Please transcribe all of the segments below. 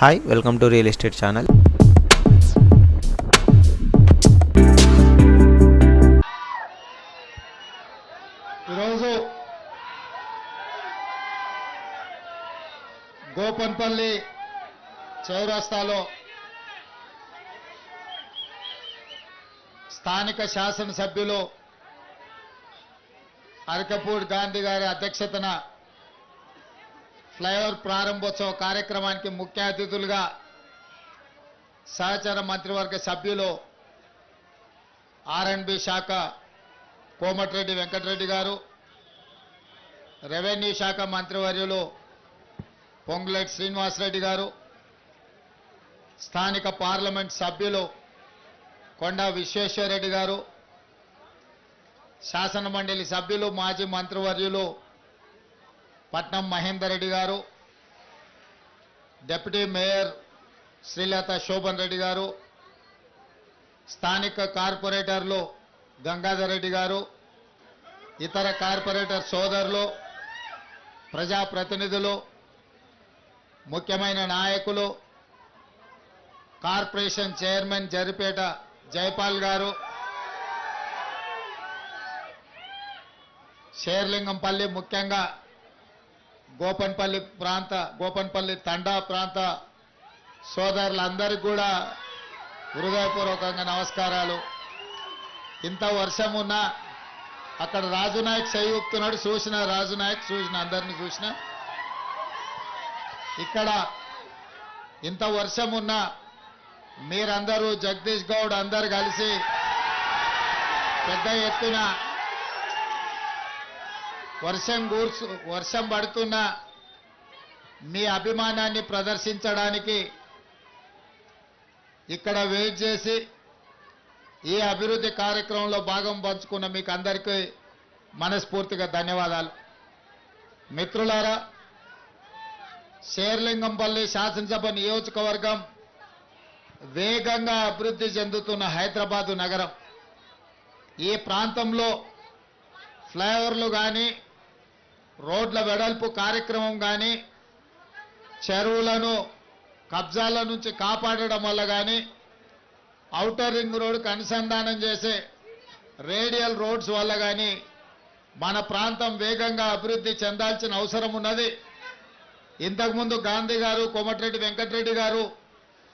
Hi welcome to real estate channel ఈరోజు గోపన్పల్లి చౌరస్తాలో స్థానిక శాసనసభ్యులు అరకపూడి గాంధీ గారి అధ్యక్షతన ఫ్లైఓవర్ ప్రారంభోత్సవ కార్యక్రమానికి ముఖ్య అతిథులుగా సహచర మంత్రివర్గ సభ్యులు ఆర్ఎండ్బి శాఖ కోమటిరెడ్డి వెంకటరెడ్డి గారు రెవెన్యూ శాఖ మంత్రివర్యులు పొంగులేటి శ్రీనివాసరెడ్డి గారు స్థానిక పార్లమెంట్ సభ్యులు కొండా విశ్వేశ్వరరెడ్డి గారు శాసన మండలి సభ్యులు మాజీ మంత్రివర్యులు పట్నం మహేందర్ రెడ్డి గారు డిప్యూటీ మేయర్ శ్రీలత శోభన్ రెడ్డి గారు స్థానిక కార్పొరేటర్లు గంగాధర్ రెడ్డి గారు ఇతర కార్పొరేటర్ సోదరులు ప్రజాప్రతినిధులు ముఖ్యమైన నాయకులు కార్పొరేషన్ చైర్మన్ జరిపేట జైపాల్ గారు షేర్లింగంపల్లి ముఖ్యంగా గోపన్పల్లి ప్రాంత గోపన్పల్లి తండా ప్రాంత సోదరులందరికీ కూడా హృదయపూర్వకంగా నమస్కారాలు. ఇంత వర్షం ఉన్నా అక్కడ రాజునాయక్ నాయక్ చూసిన రాజునాయక్ చూసిన అందరిని చూసిన. ఇక్కడ ఇంత వర్షం ఉన్నా మీరందరూ జగదీష్ గౌడ్ అందరు కలిసి పెద్ద ఎత్తున వర్షం కూర్చు వర్షం పడుతున్న మీ అభిమానాన్ని ప్రదర్శించడానికి ఇక్కడ వెయిట్ చేసి ఈ అభివృద్ధి కార్యక్రమంలో భాగం పంచుకున్న మీకు అందరికీ మనస్ఫూర్తిగా ధన్యవాదాలు. మిత్రులారా శేర్లింగంపల్లి శాసనసభ నియోజకవర్గం వేగంగా అభివృద్ధి చెందుతున్న హైదరాబాదు నగరం. ఈ ప్రాంతంలో ఫ్లైఓవర్లు కానీ రోడ్ల వెడల్పు కార్యక్రమం కానీ చెరువులను కబ్జాల నుంచి కాపాడడం వల్ల కానీ ఔటర్ రింగ్ రోడ్డుకు అనుసంధానం చేసే రేడియల్ రోడ్స్ వల్ల కానీ మన ప్రాంతం వేగంగా అభివృద్ధి చెందాల్సిన అవసరం ఉన్నది. ఇంతకుముందు గాంధీ గారు కోమటిరెడ్డి వెంకటరెడ్డి గారు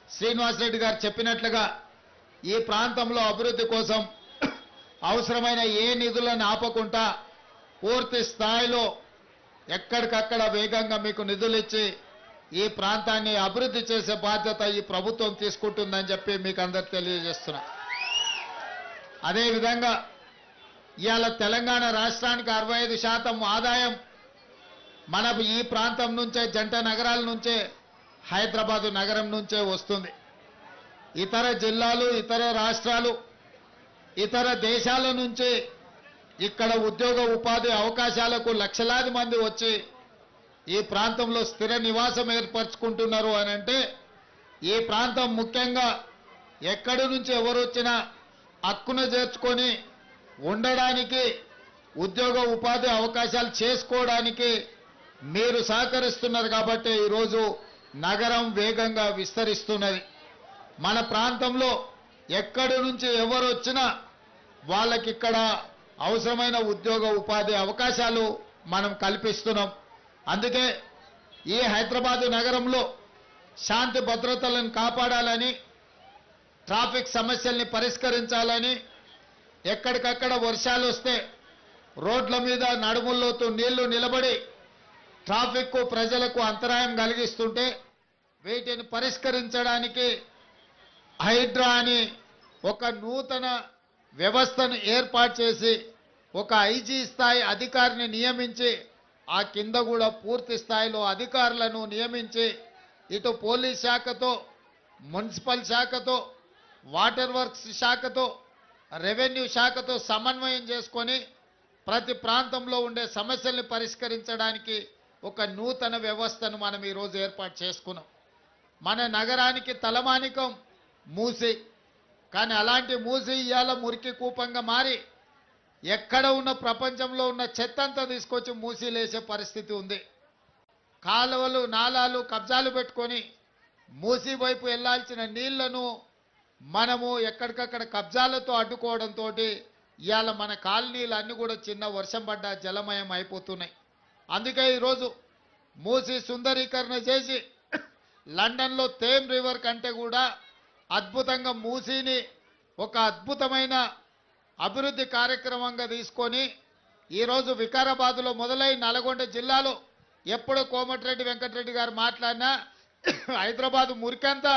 శ్రీనివాసరెడ్డి గారు చెప్పినట్లుగా ఈ ప్రాంతంలో అభివృద్ధి కోసం అవసరమైన ఏ నిధులను ఆపకుండా పూర్తి స్థాయిలో ఎక్కడికక్కడ వేగంగా మీకు నిధులు ఇచ్చి ఈ ప్రాంతాన్ని అభివృద్ధి చేసే బాధ్యత ఈ ప్రభుత్వం తీసుకుంటుందని చెప్పి మీకు అందరికి తెలియజేస్తున్నా. అదేవిధంగా ఇవాళ తెలంగాణ రాష్ట్రానికి అరవై ఐదు శాతం ఆదాయం మన ఈ ప్రాంతం నుంచే జంట నగరాల నుంచే హైదరాబాదు నగరం నుంచే వస్తుంది. ఇతర జిల్లాలు ఇతర రాష్ట్రాలు ఇతర దేశాల నుంచి ఇక్కడ ఉద్యోగ ఉపాధి అవకాశాలకు లక్షలాది మంది వచ్చి ఈ ప్రాంతంలో స్థిర నివాసం ఏర్పరచుకుంటున్నారు అని అంటే ఈ ప్రాంతం ముఖ్యంగా ఎక్కడి నుంచి ఎవరు వచ్చినా హక్కును చేర్చుకొని ఉండడానికి ఉద్యోగ ఉపాధి అవకాశాలు చేసుకోవడానికి మీరు సహకరిస్తున్నారు కాబట్టి ఈరోజు నగరం వేగంగా విస్తరిస్తున్నది. మన ప్రాంతంలో ఎక్కడి నుంచి ఎవరు వచ్చినా వాళ్ళకి ఇక్కడ అవసరమైన ఉద్యోగ ఉపాధి అవకాశాలు మనం కల్పిస్తున్నాం. అందుకే ఈ హైదరాబాదు నగరంలో శాంతి భద్రతలను కాపాడాలని ట్రాఫిక్ సమస్యల్ని పరిష్కరించాలని ఎక్కడికక్కడ వర్షాలు వస్తే రోడ్ల మీద నడుముల్లోతూ నీళ్ళు నిలబడి ట్రాఫిక్కు ప్రజలకు అంతరాయం కలిగిస్తుంటే వీటిని పరిష్కరించడానికి హైడ్రా అని ఒక నూతన వ్యవస్థను ఏర్పాటు చేసి ఒక ఐజీ స్థాయి అధికారిని నియమించి ఆ కింద కూడా పూర్తి స్థాయిలో అధికారులను నియమించి ఇటు పోలీస్ శాఖతో మున్సిపల్ శాఖతో వాటర్ వర్క్స్ శాఖతో రెవెన్యూ శాఖతో సమన్వయం చేసుకొని ప్రతి ప్రాంతంలో ఉండే సమస్యల్ని పరిష్కరించడానికి ఒక నూతన వ్యవస్థను మనం ఈరోజు ఏర్పాటు చేసుకున్నాం. మన నగరానికి తలమానికం మూసి. కానీ అలాంటి మూసి ఇవాళ మురికి కూపంగా మారి ఎక్కడ ఉన్న ప్రపంచంలో ఉన్న చెత్త అంతా తీసుకొచ్చి మూసీలేసే పరిస్థితి ఉంది. కాలువలు నాలాలు కబ్జాలు పెట్టుకొని మూసి వైపు వెళ్ళాల్సిన నీళ్ళను మనము ఎక్కడికక్కడ కబ్జాలతో అడ్డుకోవడంతో ఇవాళ మన కాలనీలు అన్ని కూడా చిన్న వర్షం పడ్డ జలమయం అయిపోతున్నాయి. అందుకే ఈరోజు మూసి సుందరీకరణ చేసి లండన్లో తేమ్ రివర్ కంటే కూడా అద్భుతంగా మూసీని ఒక అద్భుతమైన అభివృద్ధి కార్యక్రమంగా తీసుకొని ఈరోజు వికారాబాద్లో మొదలై నల్గొండ జిల్లాలో ఎప్పుడు కోమటిరెడ్డి వెంకటరెడ్డి గారు మాట్లాడినా హైదరాబాద్ మురికంతా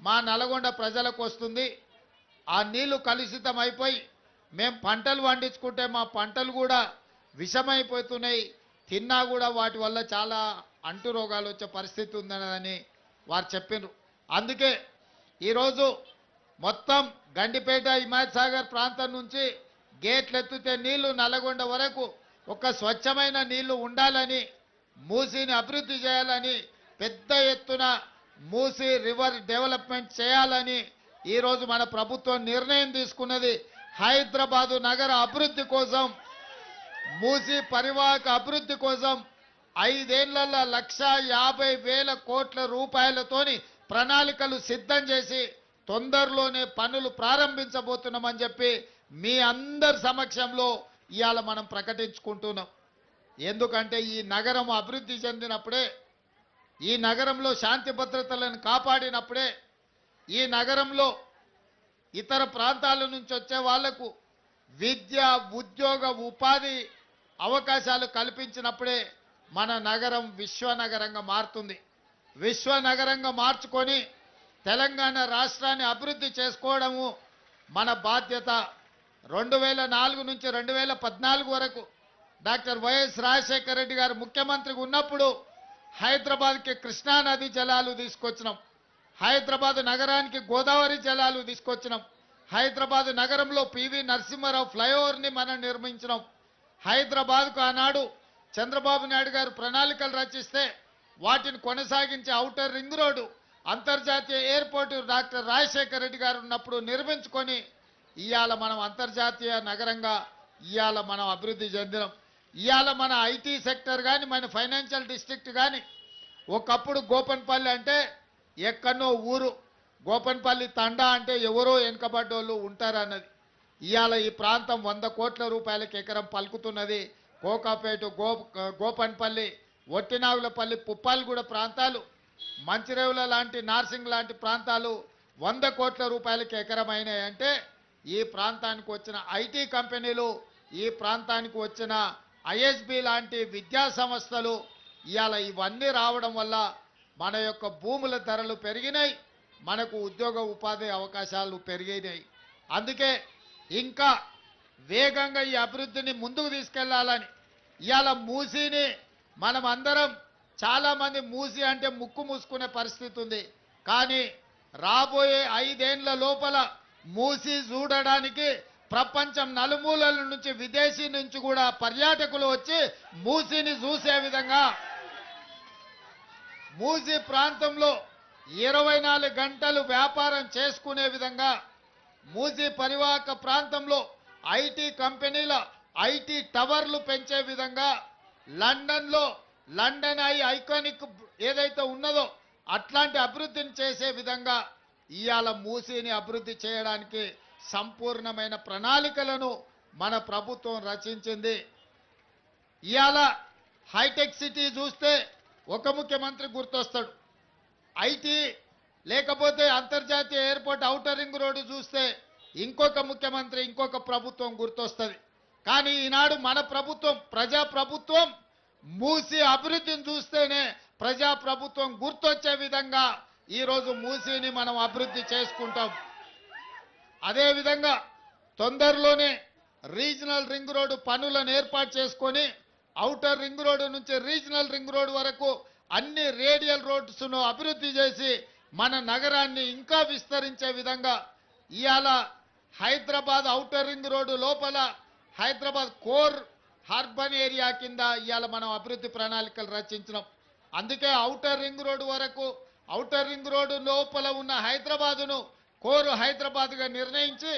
మా నల్గొండ ప్రజలకు వస్తుంది. ఆ నీళ్ళు కలుషితం అయిపోయి మేము పంటలు పండించుకుంటే మా పంటలు కూడా విషమైపోతున్నాయి. తిన్నా కూడా వాటి వల్ల చాలా అంటు రోగాలు వచ్చే పరిస్థితి ఉందని వారు చెప్పిండ్రు అందుకే ఈరోజు మొత్తం గండిపేట హిమాయత్ సాగర్ ప్రాంతం నుంచి గేట్లు ఎత్తితే నీళ్ళు నల్లగొండ వరకు ఒక స్వచ్ఛమైన నీళ్ళు ఉండాలని మూసీని అభివృద్ధి చేయాలని పెద్ద ఎత్తున మూసీ రివర్ డెవలప్మెంట్ చేయాలని ఈరోజు మన ప్రభుత్వం నిర్ణయం తీసుకున్నది. హైదరాబాదు నగర అభివృద్ధి కోసం మూసీ పరివాహక అభివృద్ధి కోసం ఐదేళ్ళలో లక్ష యాభై వేల కోట్ల రూపాయలతోని ప్రణాళికలు సిద్ధం చేసి తొందరలోనే పనులు ప్రారంభించబోతున్నామని చెప్పి మీ అందరి సమక్షంలో ఇవాళ మనం ప్రకటించుకుంటున్నాం. ఎందుకంటే ఈ నగరం అభివృద్ధి చెందినప్పుడే ఈ నగరంలో శాంతి భద్రతలను కాపాడినప్పుడే ఈ నగరంలో ఇతర ప్రాంతాల నుంచి వచ్చే వాళ్ళకు విద్య ఉద్యోగ ఉపాధి అవకాశాలు కల్పించినప్పుడే మన నగరం విశ్వనగరంగా మారుతుంది. విశ్వనగరంగా మార్చుకొని తెలంగాణ రాష్ట్రాన్ని అభివృద్ధి చేసుకోవడము మన బాధ్యత. రెండు వేల నాలుగు నుంచి రెండు వేల పద్నాలుగు వరకు డాక్టర్ వైఎస్ రాజశేఖర రెడ్డి గారు ముఖ్యమంత్రికి ఉన్నప్పుడు హైదరాబాద్కి కృష్ణా నది జలాలు తీసుకొచ్చినాం. హైదరాబాద్ నగరానికి గోదావరి జలాలు తీసుకొచ్చినాం. హైదరాబాద్ నగరంలో పివి నరసింహారావు ఫ్లైఓవర్ని మనం నిర్మించినాం. హైదరాబాద్కు ఆనాడు చంద్రబాబు నాయుడు గారు ప్రణాళికలు రచిస్తే వాటిని కొనసాగించే ఔటర్ రింగ్ రోడ్డు అంతర్జాతీయ ఎయిర్పోర్టు డాక్టర్ రాజశేఖర రెడ్డి గారు ఉన్నప్పుడు నిర్మించుకొని ఇవాళ మనం అంతర్జాతీయ నగరంగా ఇవాళ మనం అభివృద్ధి చెందినాం. ఇవాళ మన ఐటీ సెక్టర్ కానీ మన ఫైనాన్షియల్ డిస్ట్రిక్ట్ కానీ ఒకప్పుడు గోపన్పల్లి అంటే ఎక్కడనో ఊరు. గోపన్పల్లి తండా అంటే ఎవరో వెనుకబడ్డోళ్ళు ఉంటారన్నది. ఇవాళ ఈ ప్రాంతం వంద కోట్ల రూపాయలకి ఎకరం పలుకుతున్నది. కోకాపేట గో గోపన్పల్లి ఒట్టినాగులపల్లి పుప్పాలగూడ ప్రాంతాలు మంచిరేవుల లాంటి నార్సింగ్ లాంటి ప్రాంతాలు వంద కోట్ల రూపాయలకి ఎకరమైనాయంటే ఈ ప్రాంతానికి వచ్చిన ఐటీ కంపెనీలు ఈ ప్రాంతానికి వచ్చిన ఐఎస్బి లాంటి విద్యా సంస్థలు ఇవాళ ఇవన్నీ రావడం వల్ల మన యొక్క భూముల ధరలు పెరిగినాయి మనకు ఉద్యోగ ఉపాధి అవకాశాలు పెరిగినాయి. అందుకే ఇంకా వేగంగా ఈ అభివృద్ధిని ముందుకు తీసుకెళ్ళాలని ఇవాళ మూసీని మనం చాలామంది మూసి అంటే ముక్కు మూసుకునే పరిస్థితి ఉంది. కానీ రాబోయే ఐదేండ్ల లోపల మూసి చూడడానికి ప్రపంచం నలుమూలల నుంచి విదేశీ నుంచి కూడా పర్యాటకులు వచ్చి మూసిని చూసే విధంగా మూసి ప్రాంతంలో ఇరవై నాలుగు గంటలు వ్యాపారం చేసుకునే విధంగా మూసి పరివాహక ప్రాంతంలో ఐటీ కంపెనీల ఐటీ టవర్లు పెంచే విధంగా లండన్లో లండన్ ఐ ఐకానిక్ ఏదైతే ఉన్నదో అట్లాంటి అభివృద్ధిని చేసే విధంగా ఇవాళ మూసీని అభివృద్ధి చేయడానికి సంపూర్ణమైన ప్రణాళికలను మన ప్రభుత్వం రచించింది. ఇవాళ హైటెక్ సిటీ చూస్తే ఒక ముఖ్యమంత్రి గుర్తొస్తాడు. ఐటీ లేకపోతే అంతర్జాతీయ ఎయిర్పోర్ట్ ఔటర్ రింగ్ రోడ్డు చూస్తే ఇంకొక ముఖ్యమంత్రి ఇంకొక ప్రభుత్వం గుర్తొస్తుంది. కానీ ఈనాడు మన ప్రభుత్వం ప్రజా ప్రభుత్వం మూసి అభివృద్ధిని చూస్తేనే ప్రజా ప్రభుత్వం గుర్తొచ్చే విధంగా ఈరోజు మూసీని మనం అభివృద్ధి చేసుకుంటాం. అదేవిధంగా తొందరలోనే రీజనల్ రింగ్ రోడ్డు పనులను ఏర్పాటు చేసుకొని అవుటర్ రింగ్ రోడ్డు నుంచి రీజనల్ రింగ్ రోడ్డు వరకు అన్ని రేడియల్ రోడ్స్ను అభివృద్ధి చేసి మన నగరాన్ని ఇంకా విస్తరించే విధంగా ఇవాళ హైదరాబాద్ అవుటర్ రింగ్ రోడ్డు లోపల హైదరాబాద్ కోర్ హార్బన్ ఏరియా కింద ఇవాళ మనం అభివృద్ధి ప్రణాళికలు రచించినాం. అందుకే ఔటర్ రింగ్ రోడ్డు వరకు ఔటర్ రింగ్ రోడ్డు లోపల ఉన్న హైదరాబాదును కోరు హైదరాబాద్గా నిర్ణయించి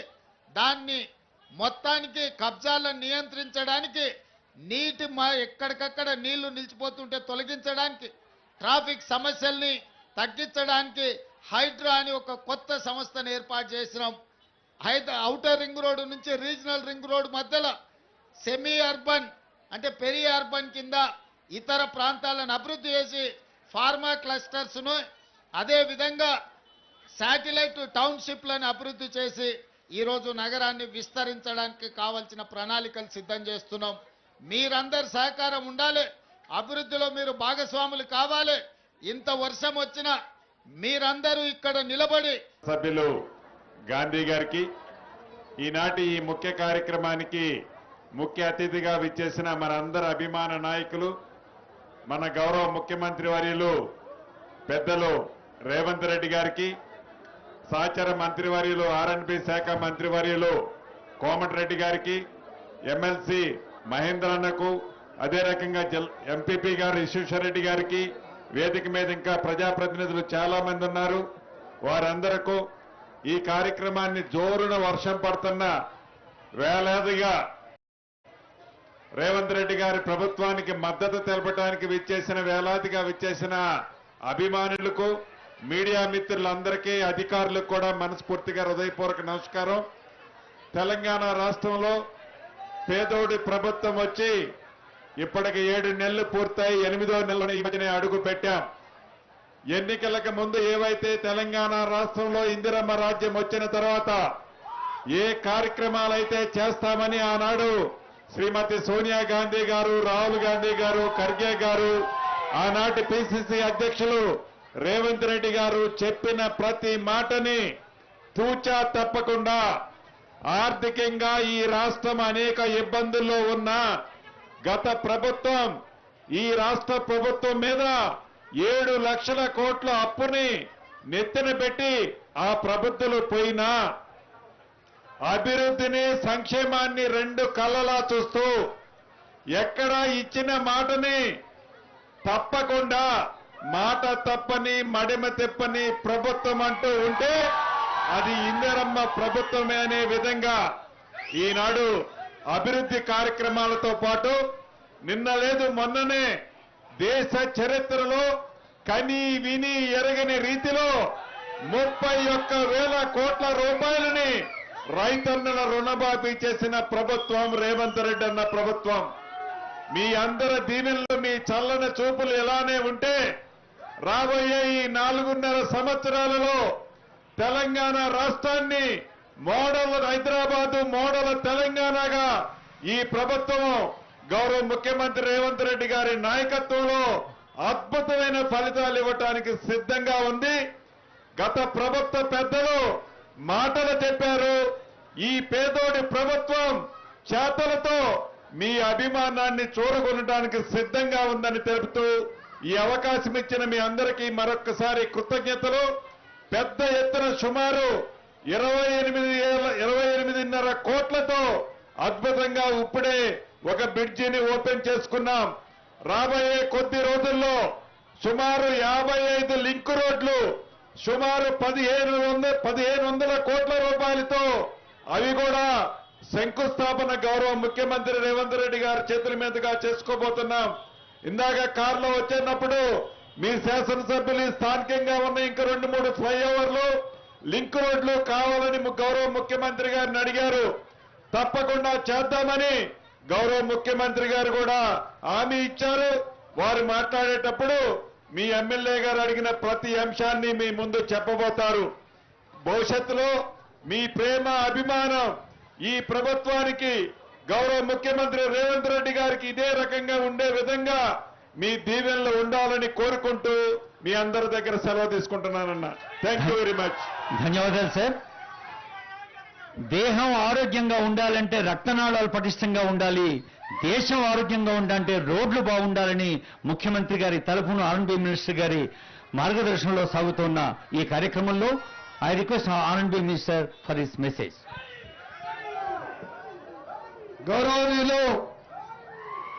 దాన్ని మొత్తానికి కబ్జాలను నియంత్రించడానికి నీటి మా ఎక్కడికక్కడ నీళ్ళు నిలిచిపోతుంటే తొలగించడానికి ట్రాఫిక్ సమస్యల్ని తగ్గించడానికి హైడ్రా అని ఒక కొత్త సంస్థను ఏర్పాటు చేసినాం. హైదరా ఔటర్ రింగ్ రోడ్డు నుంచి రీజనల్ రింగ్ రోడ్డు మధ్యలో సెమీ అర్బన్ అంటే పెరి అర్బన్ కింద ఇతర ప్రాంతాలను అభివృద్ధి చేసి ఫార్మా క్లస్టర్స్ను అదేవిధంగా శాటిలైట్ టౌన్షిప్లను అభివృద్ధి చేసి ఈరోజు నగరాన్ని విస్తరించడానికి కావలసిన ప్రణాళికలు సిద్ధం చేస్తున్నాం. మీరందరి సహకారం ఉండాలి. అభివృద్ధిలో మీరు భాగస్వాములు కావాలి. ఇంత వర్షం వచ్చినా మీరందరూ ఇక్కడ నిలబడి సభ్యులు గాంధీ గారికి ఈనాటి ఈ ముఖ్య కార్యక్రమానికి ముఖ్య అతిథిగా విచ్చేసిన మనందరి అభిమాన నాయకులు మన గౌరవ ముఖ్యమంత్రి వర్యులు పెద్దలు రేవంత్ రెడ్డి గారికి సహచర మంత్రివర్యులు ఆర్ఎన్బి శాఖ మంత్రివర్యులు కోమటిరెడ్డి గారికి ఎమ్మెల్సీ మహేంద్రన్నకు అదే రకంగా జల్ ఎంపీపీ గారు విశ్వేశ్వర రెడ్డి గారికి వేదిక మీద ఇంకా ప్రజాప్రతినిధులు చాలా మంది ఉన్నారు. వారందరకు ఈ కార్యక్రమాన్ని జోరున వర్షం పడుతున్న వేలాదిగా రేవంత్ రెడ్డి గారి ప్రభుత్వానికి మద్దతు తెలపడానికి విచ్చేసిన వేలాదిగా విచ్చేసిన అభిమానులకు మీడియా మిత్రులందరికీ అధికారులకు కూడా మనస్ఫూర్తిగా హృదయపూర్వక నమస్కారం. తెలంగాణ రాష్ట్రంలో పేదోడి ప్రభుత్వం వచ్చి ఇప్పటికి ఏడు నెలలు పూర్తయి ఎనిమిదో నెలను ఈ మధ్యనే అడుగు పెట్టాం. ఎన్నికలకు ముందు ఏవైతే తెలంగాణ రాష్ట్రంలో ఇందిరమ్మ రాజ్యం వచ్చిన తర్వాత ఏ కార్యక్రమాలైతే చేస్తామని ఆనాడు శ్రీమతి సోనియా గాంధీ గారు రాహుల్ గాంధీ గారు ఖర్గే గారు ఆనాటి పిసిసి అధ్యక్షులు రేవంత్ రెడ్డి గారు చెప్పిన ప్రతి మాటని తూచా తప్పకుండా ఆర్థికంగా ఈ రాష్ట్రం అనేక ఇబ్బందుల్లో ఉన్న గత ప్రభుత్వం ఈ రాష్ట్ర ప్రభుత్వం మీద ఏడు లక్షల కోట్ల అప్పుని నెత్తిన పెట్టి ఆ ప్రభుత్వాలు పోయినా అభివృద్ధిని సంక్షేమాన్ని రెండు కళ్ళలా చూస్తూ ఎక్కడ ఇచ్చిన మాటని తప్పకుండా మాట తప్పని మడిమ తెప్పని ప్రభుత్వం అంటూ ఉంటే అది ఇందరమ్మ ప్రభుత్వమే అనే విధంగా ఈనాడు అభివృద్ధి కార్యక్రమాలతో పాటు నిన్న లేదు మొన్ననే దేశ చరిత్రలో కని విని ఎరగని రీతిలో ముప్పై ఒక్క వేల కోట్ల రూపాయలని రైతన్నల రుణమాఫీ చేసిన ప్రభుత్వం రేవంత్ రెడ్డి అన్న ప్రభుత్వం. మీ అందరి దీవెనలు మీ చల్లని చూపులు ఎలానే ఉంటే రాబోయే ఈ నాలుగున్నర సంవత్సరాలలో తెలంగాణ రాష్ట్రాన్ని మోడల్ హైదరాబాదు మోడల్ తెలంగాణగా ఈ ప్రభుత్వం గౌరవ ముఖ్యమంత్రి రేవంత్ రెడ్డి గారి నాయకత్వంలో అద్భుతమైన ఫలితాలు ఇవ్వటానికి సిద్ధంగా ఉంది. గత ప్రభుత్వ పెద్దలు మాటలు చెప్పారు. ఈ పేదోడి ప్రభుత్వం చేతలతో మీ అభిమానాన్ని చూరగొనడానికి సిద్ధంగా ఉందని తెలుపుతూ ఈ అవకాశం ఇచ్చిన మీ అందరికీ మరొకసారి కృతజ్ఞతలు. పెద్ద ఎత్తున సుమారు ఇరవై ఎనిమిది ఇరవై ఎనిమిదిన్నర కోట్లతో అద్భుతంగా ఇప్పుడే ఒక బ్రిడ్జిని ఓపెన్ చేసుకున్నాం. రాబోయే కొద్ది రోజుల్లో సుమారు యాభై ఐదు లింక్ రోడ్లు సుమారు పదిహేను వందల పదిహేను వందల కోట్ల రూపాయలతో అవి కూడా శంకుస్థాపన గౌరవ ముఖ్యమంత్రి రేవంత్ రెడ్డి గారి చేతుల మీదుగా చేసుకోబోతున్నాం. ఇందాక కారులో వచ్చేటప్పుడు మీ శాసనసభ్యులు స్థానికంగా ఉన్న ఇంకా రెండు మూడు ఫ్లైఓవర్లు లింక్ రోడ్లు కావాలని గౌరవ ముఖ్యమంత్రి గారిని అడిగారు. తప్పకుండా చేద్దామని గౌరవ ముఖ్యమంత్రి గారు కూడా హామీ ఇచ్చారు. వారు మాట్లాడేటప్పుడు మీ ఎమ్మెల్యే గారు అడిగిన ప్రతి అంశాన్ని మీ ముందు చెప్పబోతారు. భవిష్యత్తులో మీ ప్రేమ అభిమానం ఈ ప్రభుత్వానికి గౌరవ ముఖ్యమంత్రి రేవంత్ రెడ్డి గారికి ఇదే రకంగా ఉండే విధంగా మీ దీవెనలు ఉండాలని కోరుకుంటూ మీ అందరి దగ్గర సెలవు తీసుకుంటున్నానన్న. థ్యాంక్ యూ వెరీ మచ్ ధన్యవాదాలు సార్. దేహం ఆరోగ్యంగా ఉండాలంటే రక్తనాళాలు పటిష్టంగా ఉండాలి. దేశం ఆరోగ్యంగా ఉండాలంటే రోడ్లు బాగుండాలని ముఖ్యమంత్రి గారి తరఫున ఆర్ఎన్బి మినిస్టర్ గారి మార్గదర్శనంలో సాగుతున్న ఈ కార్యక్రమంలో I request RNB minister for his message గౌరవనీయులు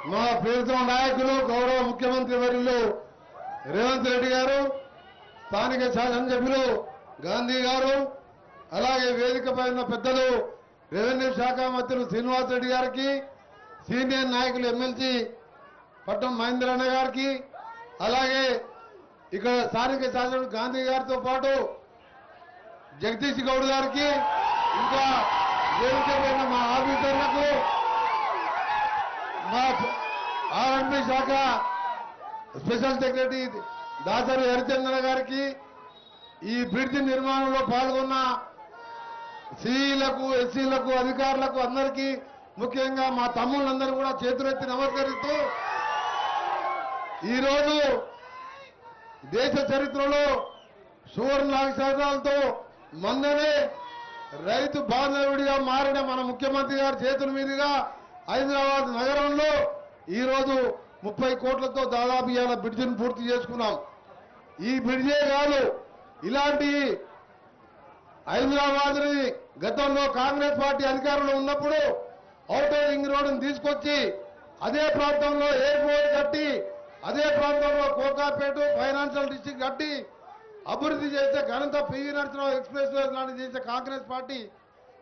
మా ప్రభుత్వ నాయకులు గౌరవ ముఖ్యమంత్రి వర్యులు రేవంత్ రెడ్డి గారు స్థానిక శాసనసభ్యులు గాంధీ గారు అలాగే వేదిక ఉన్న పెద్దలు రెవెన్యూ శాఖ మంత్రులు శ్రీనివాస్ రెడ్డి గారికి సీనియర్ నాయకులు ఎమ్మెల్సీ పట్టం మహేంద్రన్న గారికి అలాగే ఇక్కడ స్థానిక శాసనసభ్యుడు గాంధీ గారితో పాటు జగదీష్ గౌడ్ గారికి ఇంకా వేదిక మా ఆఫీసర్లకు మా ఆర్ఎంపీ శాఖ స్పెషల్ సెక్రటరీ దాసరి హరిచంద్ర గారికి ఈ బ్రిడ్జ్ నిర్మాణంలో పాల్గొన్న సిఈలకు ఎస్సీలకు అధికారులకు అందరికీ ముఖ్యంగా మా తమ్ముళ్ళందరూ కూడా చేతులెత్తి నమస్కరిస్తూ ఈరోజు దేశ చరిత్రలో సువర్ణ అక్షరాలతో మొన్ననే రైతు బాంధవుడిగా మారిన మన ముఖ్యమంత్రి గారి చేతుల మీదుగా హైదరాబాద్ నగరంలో ఈరోజు ముప్పై కోట్లతో దాదాపు ఇవాళ బ్రిడ్జిని పూర్తి చేసుకున్నాం. ఈ బ్రిడ్జే కాదు ఇలాంటి హైదరాబాద్ని గతంలో కాంగ్రెస్ పార్టీ అధికారంలో ఉన్నప్పుడు ఔటర్ రింగ్ రోడ్డును తీసుకొచ్చి అదే ప్రాంతంలో ఎయిర్పోర్ట్ కట్టి అదే ప్రాంతంలో కోకాపేట ఫైనాన్షియల్ డిస్ట్రిక్ట్ కట్టి అభివృద్ధి చేసే ఘనత పివి నరసింహరావు ఎక్స్ప్రెస్ వే లాంటి చేసే కాంగ్రెస్ పార్టీ.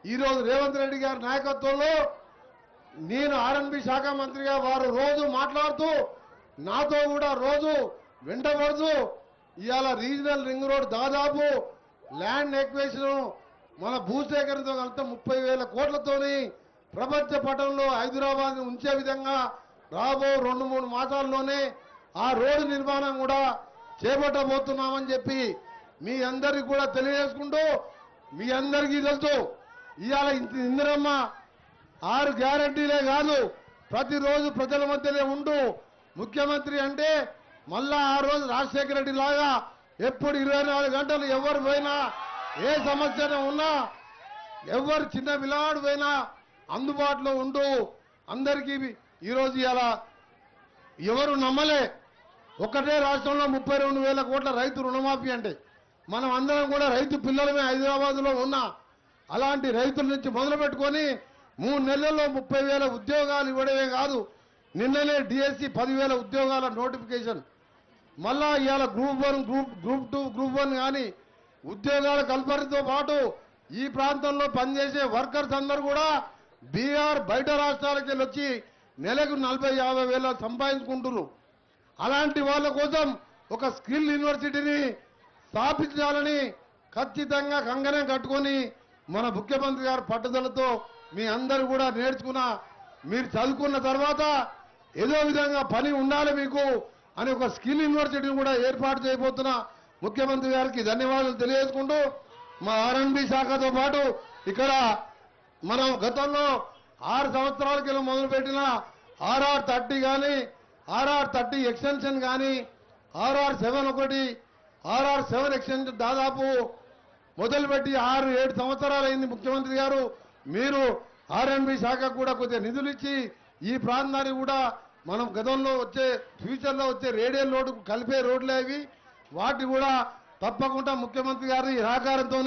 ఈరోజు రేవంత్ రెడ్డి గారి నాయకత్వంలో నేను ఆర్ఎన్బి శాఖ మంత్రిగా వారు రోజు మాట్లాడుతూ నాతో కూడా రోజు వెంటబడుతూ ఇవాళ రీజనల్ రింగ్ రోడ్ దాదాపు ల్యాండ్ ఎక్వేషన్ మన భూసేకరణతో కలిపితే ముప్పై వేల కోట్లతోని ప్రపంచ పటంలో హైదరాబాద్ ఉంచే విధంగా రాబో రెండు మూడు మాసాల్లోనే ఆ రోడ్డు నిర్మాణం కూడా చేపట్టబోతున్నామని చెప్పి మీ అందరికి కూడా తెలియజేసుకుంటూ మీ అందరికీ తెలుసు ఇవాళ ఇందిరమ్మ ఆరు గ్యారంటీలే కాదు ప్రతిరోజు ప్రజల మధ్యనే ఉంటూ ముఖ్యమంత్రి అంటే మళ్ళా ఆ రోజు రాజశేఖర రెడ్డి లాగా ఎప్పుడు ఇరవై నాలుగు గంటలు ఎవరు పోయినా ఏ సమస్య ఉన్నా ఎవరు చిన్న పిల్లవాడు పోయినా అందుబాటులో ఉంటూ అందరికీ ఈరోజు ఇలా ఎవరు నమ్మలే. ఒకటే రాష్ట్రంలో ముప్పై రెండు వేల కోట్ల రైతు రుణమాఫీ అంటే మనం అందరం కూడా రైతు పిల్లలమే హైదరాబాద్లో ఉన్నా అలాంటి రైతుల నుంచి మొదలుపెట్టుకొని మూడు నెలల్లో ముప్పై వేల ఉద్యోగాలు ఇవ్వడమే కాదు నిన్ననే డిఎస్సి పదివేల ఉద్యోగాల నోటిఫికేషన్. మళ్ళా ఇవాళ group one group group two group one కానీ ఉద్యోగాల కల్పనతో పాటు ఈ ప్రాంతంలో పనిచేసే వర్కర్స్ అందరూ కూడా బీహార్ బయట రాష్ట్రాలకి వెళ్ళి వచ్చి నెలకు నలభై యాభై వేల సంపాదించుకుంటున్నారు. అలాంటి వాళ్ళ కోసం ఒక స్కిల్ యూనివర్సిటీని స్థాపించాలని ఖచ్చితంగా కంగనం కట్టుకొని మన ముఖ్యమంత్రి గారి పట్టుదలతో మీ అందరూ కూడా నేర్చుకున్న మీరు చదువుకున్న తర్వాత ఏదో విధంగా పని ఉండాలి మీకు అని ఒక స్కిల్ యూనివర్సిటీని కూడా ఏర్పాటు చేయబోతున్న ముఖ్యమంత్రి గారికి ధన్యవాదాలు తెలియజేసుకుంటూ మా ఆర్ఎండ్బి శాఖతో పాటు ఇక్కడ మనం గతంలో ఆరు సంవత్సరాల క్రితం మొదలుపెట్టిన ఆర్ఆర్ థర్టీ కానీ ఆర్ఆర్ థర్టీ ఎక్స్టెన్షన్ కానీ ఆర్ఆర్ సెవెన్ ఒకటి ఆర్ఆర్ సెవెన్ ఎక్స్టెన్షన్ దాదాపు మొదలుపెట్టి ఆరు ఏడు సంవత్సరాలు అయింది ముఖ్యమంత్రి గారు. మీరు ఆర్ఎండ్బి శాఖకు కూడా కొద్దిగా నిధులు ఇచ్చి ఈ ప్రాంతానికి కూడా మనం గతంలో వచ్చే ఫ్యూచర్లో వచ్చే రేడియల్ రోడ్డు కలిపే రోడ్లు అవి. వాటి కూడా తప్పకుండా ముఖ్యమంత్రి గారి సహకారంతో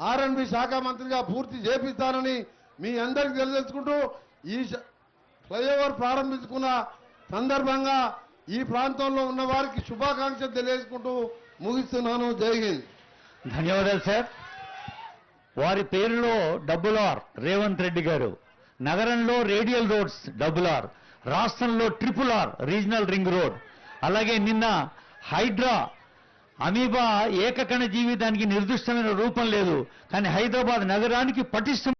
ఆర్ఎండ్బి శాఖ మంత్రిగా పూర్తి చేపిస్తానని మీ అందరికీ తెలియజేసుకుంటూ ఈ ఫ్లైఓవర్ ప్రారంభించుకున్న సందర్భంగా ఈ ప్రాంతంలో ఉన్న వారికి శుభాకాంక్షలు తెలియజేసుకుంటూ ముగిస్తున్నాను. జై హింద్. ధన్యవాదాలు సార్. వారి పేరులో డబుల్ ఆర్. రేవంత్ రెడ్డి గారు. నగరంలో రేడియల్ రోడ్స్ డబుల్ ఆర్. రాష్ట్రంలో triple R. Regional ring road. అలాగే నిన్న హైడ్రా అమీబా ఏకకణ జీవితానికి నిర్దిష్టమైన రూపం లేదు. కానీ హైదరాబాద్ నగరానికి పటిష్టం